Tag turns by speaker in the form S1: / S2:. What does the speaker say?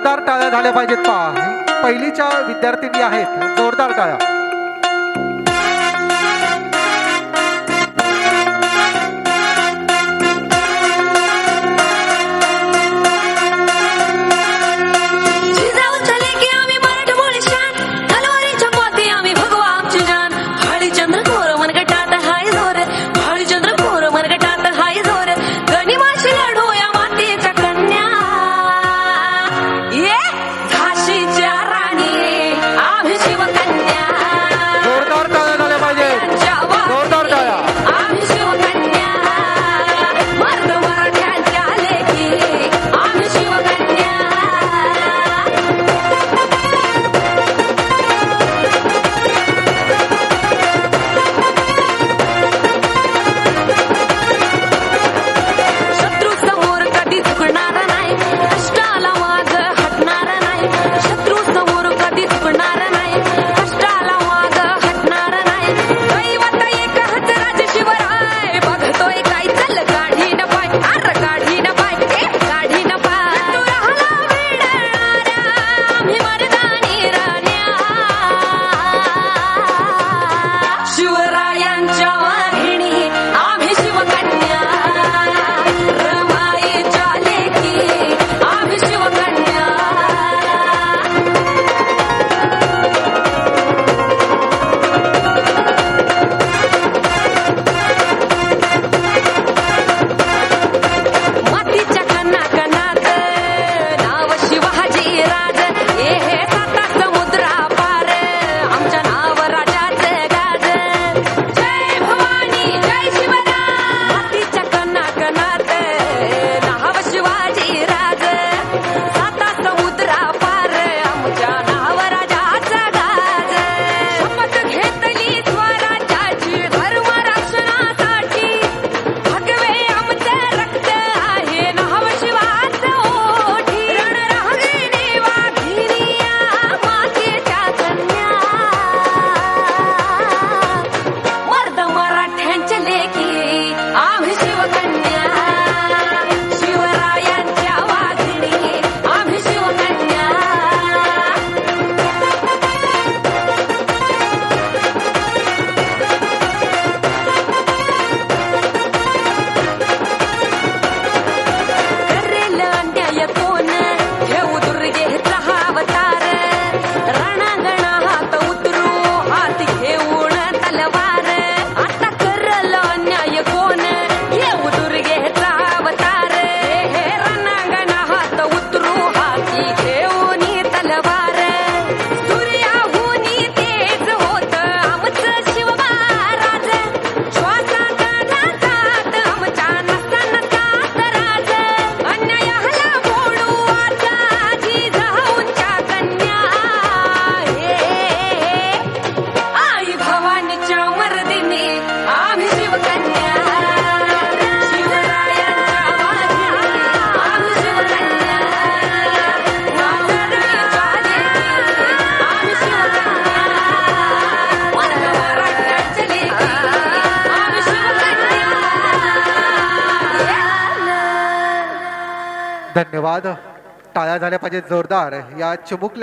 S1: जोरदार टाळ्या झाल्या पाहिजेत पा पहिलीच्या विद्यार्थिनी आहेत जोरदार टाळ्या.
S2: धन्यवाद। टाया जाने पाजे
S1: जोरदार.
S2: या
S1: चुमुक